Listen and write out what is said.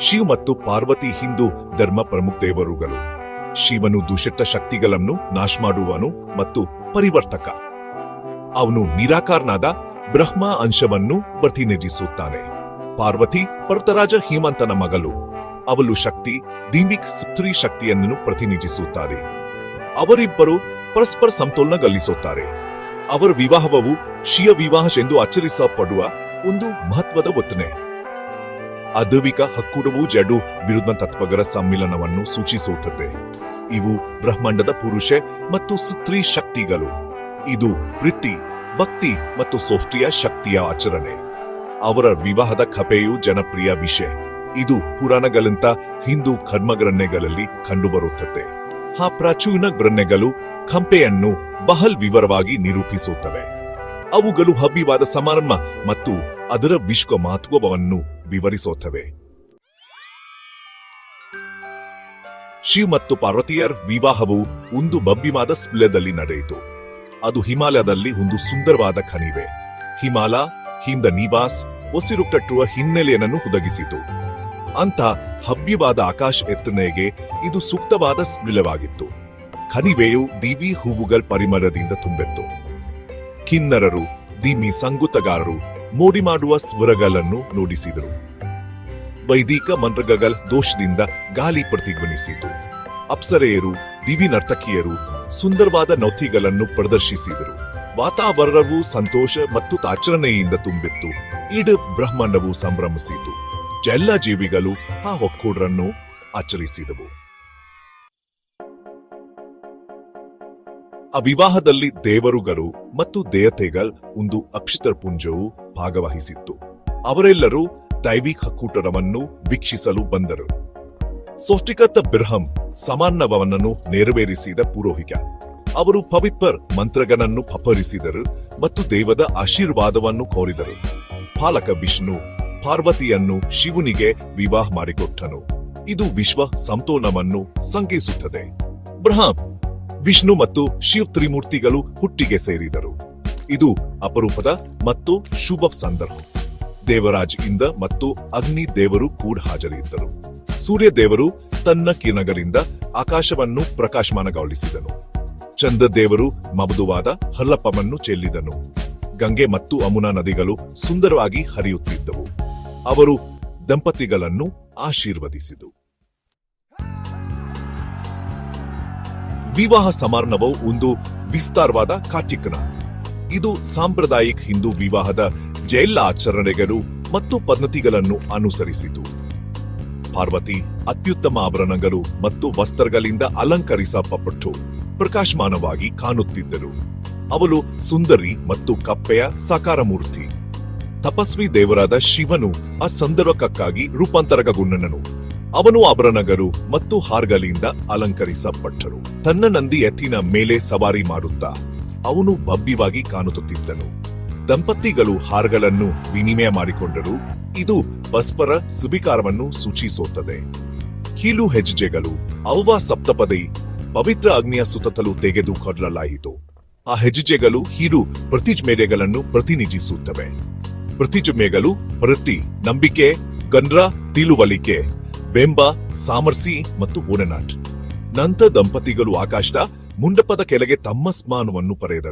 ಶಿವ್ ಮತ್ತು ಪಾರ್ವತಿ ಹಿಂದೂ ಧರ್ಮ ಪ್ರಮುಖ ದೇವರುಗಳು. ಶಿವನು ದುಷ್ಟ ಶಕ್ತಿಗಳನ್ನು ನಾಶ ಮಾಡುವನು ಮತ್ತು ಪರಿವರ್ತಕ. ಅವನು ನಿರಾಕಾರನಾದ ಬ್ರಹ್ಮ ಅಂಶವನ್ನು ಪ್ರತಿನಿಧಿಸುತ್ತಾನೆ. ಪಾರ್ವತಿ ಪರ್ತರಾಜ ಹೇಮಂತನ ಮಗಳು. ಅವಳು ಶಕ್ತಿ ದೀಮಿಕ್ ಸ್ತ್ರೀ ಶಕ್ತಿಯನ್ನು ಪ್ರತಿನಿಧಿಸುತ್ತಾರೆ. ಅವರಿಬ್ಬರು ಪರಸ್ಪರ ಸಮತೋಲನ ಗಲ್ಲಿಸುತ್ತಾರೆ ಅವರ ವಿವಾಹವು ಶಿಯ ವಿವಾಹ ಎಂದು ಆಚರಿಸಲ್ಪಡುವ ಒಂದು ಮಹತ್ವದ ವರ್ತನೆ ಅದ್ವಿಕ ಹಕ್ಕುಡವು ಜಡು ವಿರುದ್ಧ ತತ್ವಗಳ ಸಮ್ಮಿಲನವನ್ನು ಸೂಚಿಸುತ್ತದೆ. ಇವು ಬ್ರಹ್ಮಾಂಡದ ಪುರುಷ ಮತ್ತು ಸ್ತ್ರೀ ಶಕ್ತಿಗಳು. ಇದು ವೃತ್ತಿ, ಭಕ್ತಿ ಮತ್ತು ಸೋಫ್ಟಿಯ ಶಕ್ತಿಯ ಆಚರಣೆ. ಅವರ ವಿವಾಹದ ಕಪೆಯು ಜನಪ್ರಿಯ ವಿಷಯ. ಇದು ಪುರಾಣಗಳಂತ ಹಿಂದೂ ಕರ್ಮಗ್ರನ್ನೆಗಳಲ್ಲಿ ಕಂಡುಬರುತ್ತದೆ. ಆ ಪ್ರಾಚೀನ ಗ್ರನ್ನೆಗಳು ಕಂಪೆಯನ್ನು ಬಹಳ ವಿವರವಾಗಿ ನಿರೂಪಿಸುತ್ತವೆ. ಅವುಗಳು ಹಬ್ಬಿವಾದ ಸಮಾರಂಭ ಮತ್ತು ಅದರ ವಿಶ್ವ ಮಹತ್ವವನ್ನು ವಿವರಿಸುತ್ತವೆ ಶಿವ್ ಮತ್ತು ಪಾರ್ವತಿಯರ್ ವಿವಾಹವು ಒಂದು ಬಬ್ಬಿವಾದ ಸ್ಪಿಲದಲ್ಲಿ ನಡೆಯಿತು. ಅದು ಹಿಮಾಲಯದಲ್ಲಿ ಒಂದು ಸುಂದರವಾದ ಖನಿವೆ. ಹಿಮಾಲ ಹಿಂದ ನಿವಾಸ್ ಉಸಿರು ಕಟ್ಟುವ ಹಿನ್ನೆಲೆಯನ್ನು ಒದಗಿಸಿತು. ಅಂತ ಹಬ್ಬಿವಾದ ಆಕಾಶ ಎತ್ತನೆಗೆ ಇದು ಸೂಕ್ತವಾದ ಸ್ಮಿಲವಾಗಿತ್ತು ಖನಿವೆಯು ದಿವಿ ಹೂವುಗಳ ಪರಿಮಳದಿಂದ ತುಂಬಿತ್ತು. ಕಿನ್ನರರು ದಿಮಿ ಸಂಗುತಗಾರರು ಮೋಡಿ ಮಾಡುವ ಸ್ವರಗಳನ್ನು ನುಡಿಸಿದರು. ವೈದಿಕ ಮಂತ್ರಗಳ ದೋಷದಿಂದ ಗಾಳಿ ಪ್ರತಿಧ್ವನಿಸಿತು. ಅಪ್ಸರೆಯರು, ದಿವಿ ನರ್ತಕಿಯರು ಸುಂದರವಾದ ನೌತಿಗಳನ್ನು ಪ್ರದರ್ಶಿಸಿದರು. ವಾತಾವರಣವು ಸಂತೋಷ ಮತ್ತು ತಾಚರಣೆಯಿಂದ ತುಂಬಿತ್ತು. ಇಡ ಬ್ರಹ್ಮಾಂಡವು ಸಂಭ್ರಮಿಸಿತು. ಎಲ್ಲ ಜೀವಿಗಳು ಆ ಒಕ್ಕೂಡರನ್ನು ಆಚರಿಸಿದವು. ಆ ವಿವಾಹದಲ್ಲಿ ದೇವರುಗಳು ಮತ್ತು ದೇವತೆಗಳ ಒಂದು ಅಕ್ಷರ ಪುಂಜವು ಭಾಗವಹಿಸಿತ್ತು. ಅವರೆಲ್ಲರೂ ದೈವಿಕ ಹಕ್ಕೂಟರವನ್ನು ವೀಕ್ಷಿಸಲು ಬಂದರು. ಸೋಷ್ಟಿಕತ ಬಿರ್ಹಂ ಸಮಾನವನನ್ನು ನೆರವೇರಿಸಿದ ಪುರೋಹಿತ. ಅವರು ಪವಿತ್ರ ಮಂತ್ರಗನನ್ನು ಪಪರಿಸಿದರು ಮತ್ತು ದೇವದ ಆಶೀರ್ವಾದವನ್ನು ಕೋರಿದರು. ಪಾಲಕ ವಿಷ್ಣು ಪಾರ್ವತಿಯನ್ನು ಶಿವನಿಗೆ ವಿವಾಹ ಮಾಡಿಕೊಟ್ಟನು. ಇದು ವಿಶ್ವ ಸಂತೋಲನವನ್ನು ಸಂಕೇಸುತ್ತದೆ. ಬ್ರಹ್ಮ ವಿಷ್ಣು ಮತ್ತು ಶಿವ್ ತ್ರಿಮೂರ್ತಿಗಳು ಹುಟ್ಟಿಗೆ ಸೇರಿದರು. ಇದು ಅಪರೂಪದ ಮತ್ತು ಶುಭ ಸಂದರ್ಭ. ದೇವರಾಜ್ ಇಂದ ಮತ್ತು ಅಗ್ನಿ ದೇವರು ಕೂಡ ಹಾಜರಿದ್ದರು. ಸೂರ್ಯ ದೇವರು ತನ್ನ ಕಿರಣಗಳಿಂದ ಆಕಾಶವನ್ನು ಪ್ರಕಾಶಮಾನಗೊಳಿಸಿದನು. ಚಂದ್ರ ದೇವರು ಮಬದುವಾದ ಹಲ್ಲಪ್ಪವನ್ನು ಚೆಲ್ಲಿದನು. ಗಂಗೆ ಮತ್ತು ಅಮುನಾ ನದಿಗಳು ಸುಂದರವಾಗಿ ಹರಿಯುತ್ತಿದ್ದವು. ಅವರು ದಂಪತಿಗಳನ್ನು ಆಶೀರ್ವದಿಸಿತು ವಿವಾಹ ಸಮಾರಂಭವು ಒಂದು ವಿಸ್ತಾರವಾದ ಕಾರ್ಯಕ್ರಮ. ಇದು ಸಾಂಪ್ರದಾಯಿಕ ಹಿಂದೂ ವಿವಾಹದ ಜೈಲ ಆಚರಣೆಗಳು ಮತ್ತು ಪದ್ಧತಿಗಳನ್ನು ಅನುಸರಿಸಿತು. ಪಾರ್ವತಿ ಅತ್ಯುತ್ತಮ ಆಭರಣಗಳು ಮತ್ತು ವಸ್ತ್ರಗಳಿಂದ ಅಲಂಕರಿಸಲ್ಪಟ್ಟು ಪ್ರಕಾಶಮಾನವಾಗಿ ಕಾಣುತ್ತಿದ್ದರು. ಅವಳು ಸುಂದರಿ ಮತ್ತು ಕಪ್ಪೆಯ ಸಾಕಾರ ಮೂರ್ತಿ ತಪಸ್ವಿ ದೇವರಾದ ಶಿವನು ಆ ಸಂದರ್ಭಕ್ಕಾಗಿ ರೂಪಾಂತರಗೊಂಡನು ಅವನು ಆಭರಣಗಳು ಮತ್ತು ಹಾರ್ಗಲಿಯಿಂದ ಅಲಂಕರಿಸಲ್ಪಟ್ಟರು. ತನ್ನ ನಂದಿ ಎತ್ತಿನ ಮೇಲೆ ಸವಾರಿ ಮಾಡುತ್ತಾ ಅವನು ಭವ್ಯವಾಗಿ ಕಾಣುತ್ತಿದ್ದನು. ದಂಪತಿಗಳು ಹಾರ್ಗಲನ್ನು ವಿನಿಮಯ ಮಾಡಿಕೊಂಡರು. ಇದು ಪರಸ್ಪರ ಸುಬಿಕಾರವನ್ನು ಸೂಚಿಸುತ್ತದೆ. ಕೀಲು ಹೆಜ್ಜೆಗಳು. ಅವ್ವ ಸಪ್ತಪದಿ. ಪವಿತ್ರ ಅಗ್ನಿಯ ಸುತ್ತಲೂ ತೆಗೆದುಕೊಳ್ಳಲಾಯಿತು ಆ ಹೆಜ್ಜೆಗಳು ಹೀರು ಪ್ರತಿಜ್ಮೇರೆಗಳನ್ನು ಪ್ರತಿನಿಧಿಸುತ್ತವೆ. ಪ್ರತಿಜ್ಮೆಗಳು ಪ್ರತಿ ನಂಬಿಕೆ, ಗಂಡ್ರ, ತಿಳುವಳಿಕೆ. ಬೆಂಬ ಸಾಮರ್ಸಿ ಮತ್ತು ಓನನಾಟ್. ನಂತರ ದಂಪತಿಗಳು ಆಕಾಶದ ಮುಂಡಪದ ಕೆಳಗೆ ತಮ್ಮ ಸ್ಮಾನವನ್ನು ಪಡೆದರು.